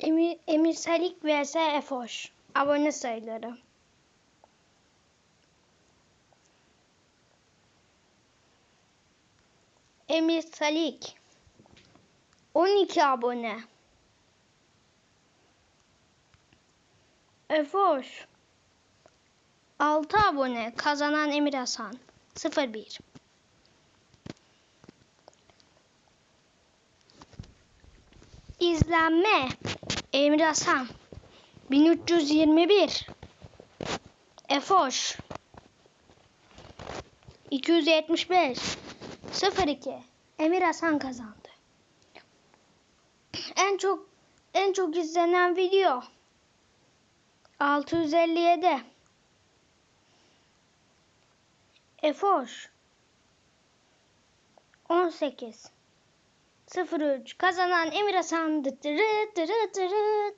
Emir, Emir Salik vs Efoş. Abone sayıları. Emir Salik 12 abone. Efoş 6 abone. Kazanan Emir Hasan 01. İzlenme Emir Hasan. 1321 Efoş. 275 02 Emir Hasan kazandı. En çok en çok izlenen video 657 Efoş. 18 03 kazanan Emir Hasan. Dırı dırı dırı